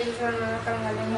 mabilis na natanggalin mo na.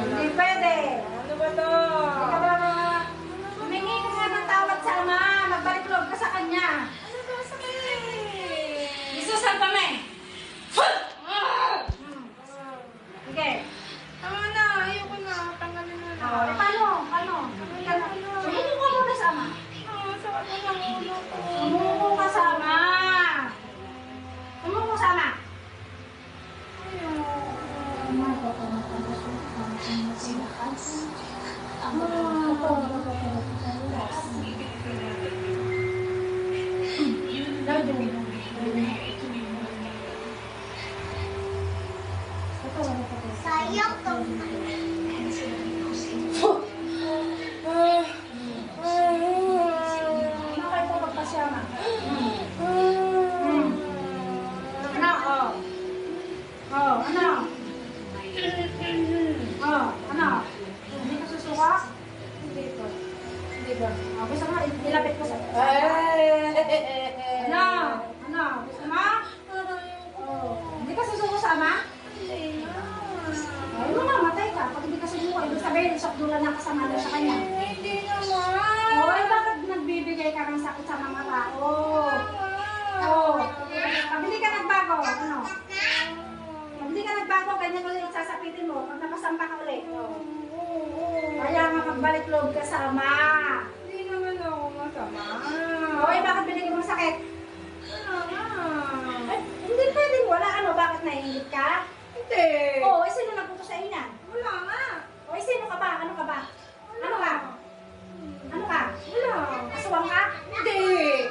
Sayang to. Oh, gusto mo, ilapit ko sa... Ano? Ano? Gusto mo? Oh. Hindi ka susuko sa ama? Ay, mo na, matay ka. Pag hindi ka susuko, ibig sabihin, sakdulan ng kasama na sa kanya. Hindi naman. Oh, ay bakit nagbibigay ka ng sakit sa mga tao? Oh, pabili ka ng bago. Ano? Pabili ka ng bago, ganyan ulit sasapitin mo. Pag napasampa ka ulit. Oh. Kaya nga magbalik loob ka sa ama. Hindi naman Oh, ay bakit binigay mo sakit? Ah, Ay, hindi pwedeng wala. Ano, bakit naiingit ka? Hindi. Oh, ay sino nagputo sa inyan? Wala nga. Oh, ay sino ka ba? Ano ka ba? Ano ka? Ano ka? Wala. Aswang ka? Hindi.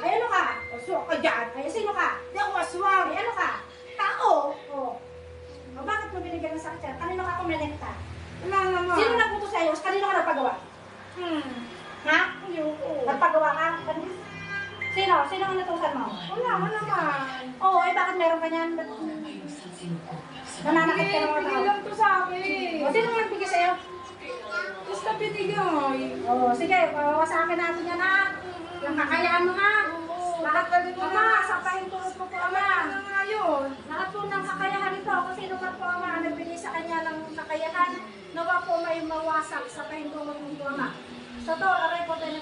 Ay, ano ka? Pasok ka dyan. Ay, sino ka? Hindi ako aswang. Ay, ano ka? Tao. Oh. O bakit mo binigyan ng sakit yan? Kanino ka kuminekta? Wala naman. Sino nagputo sa'yo? Kanino ka nagpagawa? Hmm. Ha? Ayoko. Nagpagawa ka? Sino? Sino ang natusan mo? Wala ka naman. Oo, eh bakit meron ka niyan? Ba't Nananakit ka ng mga tao? lang to sa akin. O sino nga nagbigay sa'yo? Basta binigay. Oo, sige, pawawasakin natin yan ha. Yung kakayahan mo ha. Lahat ka din mo ama, sampahin tulad mo po ama. Ano nga yun? Lahat po ng kakayahan kung sino man po ama nagbigay sa kanya ng kakayahan, nawa po may mawasak sa kahintulad ng po ama. Sa to, aray po tayo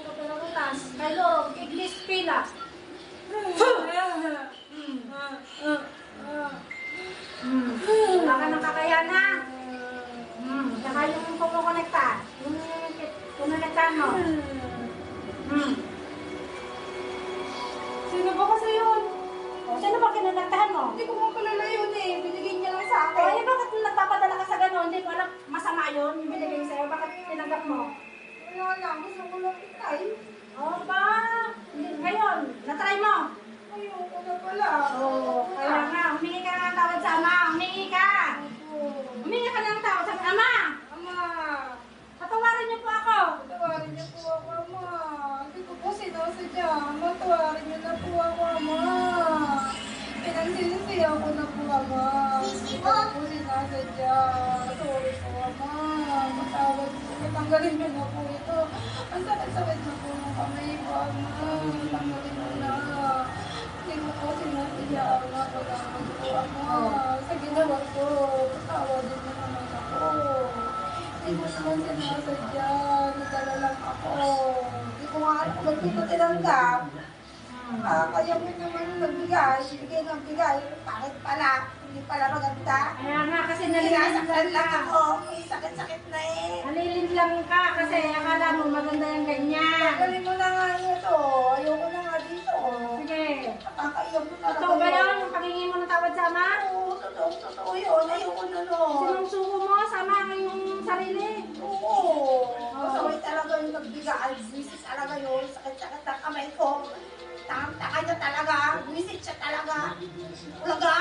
Hmm. Wala ka ng kakayahan ha. Hmm. Saka yung kumukonekta, yung kumonektahan mo. Hmm. Sino ba kasi yun? O, sino ba kinonektahan mo? Hindi ko nga kilala yun eh. Binigay niya lang sa akin. eh, bakit nagpapadala ka sa gano'n? Hindi ko alam, masama yun, yung binigay sa'yo. Bakit tinanggap mo? Wala lang. Gusto ko lang itry. O ba? Hindi- Ngayon, natry mo. Ayoko na pala. Oo, kaya nga, humingi ka ng tawad sa ama. Humingi ka. Humingi ka ng tawad sa ama. Ama, Patawarin niyo po ako. tawarin niyo po ako, Ama. Hindi ko po sinasadya. Ama, tawarin niyo na po ako, Ama. Pinagsisisiyaw ko na po, Ama. Hindi ko po sinasadya. Sorry po, Ama. Matawad po. Tanggalin niyo na po ito. Ang sakit-sakit na po ng kamay ko, Ama. Tanggalin na. Hindi ko po sinasadya, Ama. Pagkakas po, Ama. Sa ginawa ko, patawadin niyo naman ako. Hindi ko naman sinasadya. Nadala lang ako. Hindi ko nga alam kung hindi ko tinanggap. Ah, kaya mo naman nagbigay. Bigay ng bigay. Bakit pala? Hindi pala maganda. Kaya nga, kasi nalilin Sinasaktan lang ako. May sakit-sakit na eh. Nalilin lang ka kasi akala mo maganda yung ganyan. Tanggalin mo na Totoo ba yun? Yung paghingi mo ng tawad sa ama? Oo, totoo, totoo yun. Ayoko na nun. Sinungsuko mo sa ama yung sarili. Oo. Masaway talaga yung nagbigay. Visit talaga yun. Sakit-sakit ang kamay ko. Tangang-tanga niya talaga. Visit siya talaga. Ulaga.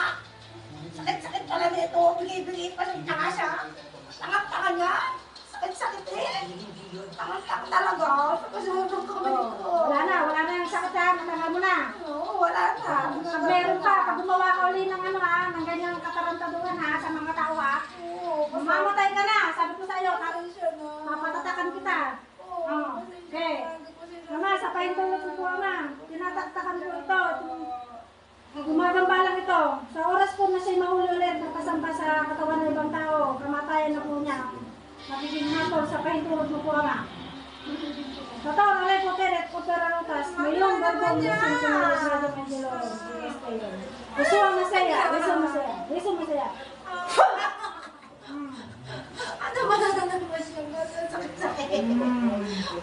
Sakit-sakit talaga ito. Bigay-bigay pa ng tanga siya. Tangang-tanga niya. Sakit-sakit eh. Tangang-tanga talaga. Pagkasunod ng kamay ko. Wala na, wala na yung sakit ha. Matanga mo na. Oo, wala na. Pag meron pa, pag gumawa ka uli ng ano ha, ng ganyang katarantaduhan ha, sa mga tao ha, Oo, mamamatay ka na. Sabi ko sa'yo, papatatakan kita. Oo, Oh, pasensya okay. ko. Mama, sa pahintulot ko po, ama. Tinataktakan ko ito. Gumagamba lang ito. Sa oras po na siya mahuli ulit, nagpasamba sa katawan ng ibang tao, kamatayan na po Magiging natol sa pahintulog mo po ama. Totoo, nalay po teret ko pera rotas. Mayong gagawin mo sa mga grado ng Dolores. Gusto mo masaya, gusto mo masaya, gusto mo masaya. Ano ba na naman mo siya? Sakit-sakit.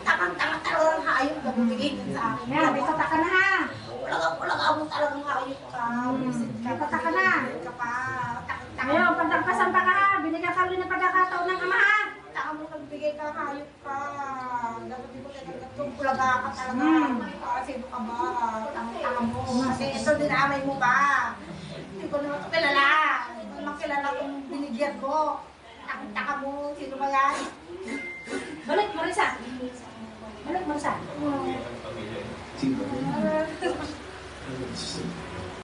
Takang-takang talagang hayop na bumigay niya sa akin. Yan, may tata ka na ha. Ulang-ulang ako talagang hayop ka. Buisit ka. May tata ka na. Ngayon, pagdagpasan pa ka ha. Binigyan ka rin ng pagkakataon ng ama ha. Taka mo nagbigay ka, hayop ka. Itong kulaga ka talaga. Hmm. Kasi ito ka ba? Tanga-tanga mo. Kasi ito dinamay mo pa. Hindi ko naman kilala. Hindi ko naman kilala kung binigyan ko. Taka-taka mo. Sino ba yan? Balik, Marisa. Balik, Marisa. Sino?